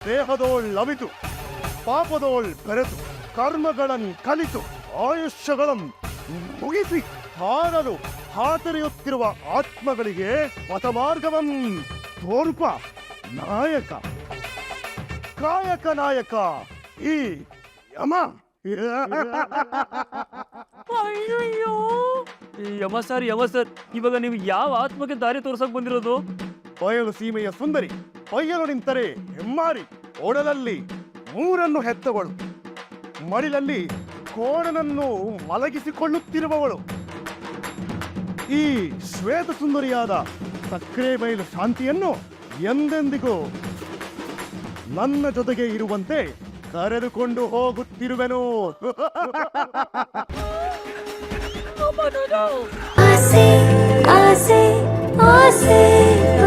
ದೇಹದೋಳ್ ಅವಿತು ಪಾಪದೋಳ್ ಬೆರೆತು ಕರ್ಮಗಳನ್ ಕಲಿತು ಆಯುಷ್ಯಗಳನ್ನು ಮುಗಿಸಿ ಹಾರಲು ಹಾತರಿಯುತ್ತಿರುವ ಆತ್ಮಗಳಿಗೆ ಪಥಮಾರ್ಗವನ್ನು ತೋರ್ಪ ನಾಯಕ. ಕಾಯಕ ನಾಯಕ ಈ ಯಮ. ಅಯ್ಯಯ್ಯೋ! ಯಮ ಸರ್ ಯಮ ಸರ್ ಇವಾಗ ನೀವು ಯಾವ ಆತ್ಮಕ್ಕೆ ದಾರಿ ತೋರ್ಸಕ್ ಬಂದಿರೋದು? ಬಯಲು ಸೀಮೆಯ ಸುಂದರಿ ಬಯಲು ನಿಂತರೆ ಹೆಮ್ಮಾರಿ ಓಡಲಲ್ಲಿ ಮೂರನ್ನು ಹೆತ್ತವಳು. ಮಡಿಲಲ್ಲಿ ಕೋಣನನ್ನು ಮಲಗಿಸಿಕೊಳ್ಳುತ್ತಿರುವವಳು. ಈ ಶ್ವೇತ ಸುಂದರಿಯಾದ ಸಕ್ಕರೆ ಬಯಲು ಶಾಂತಿಯನ್ನು ಎಂದೆಂದಿಗೂ ನನ್ನ ಜೊತೆಗೆ ಇರುವಂತೆ ಕರೆದುಕೊಂಡು ಹೋಗುತ್ತಿರುವೆನು. ಆಸೆ ಆಸೆ ಆಸೆ.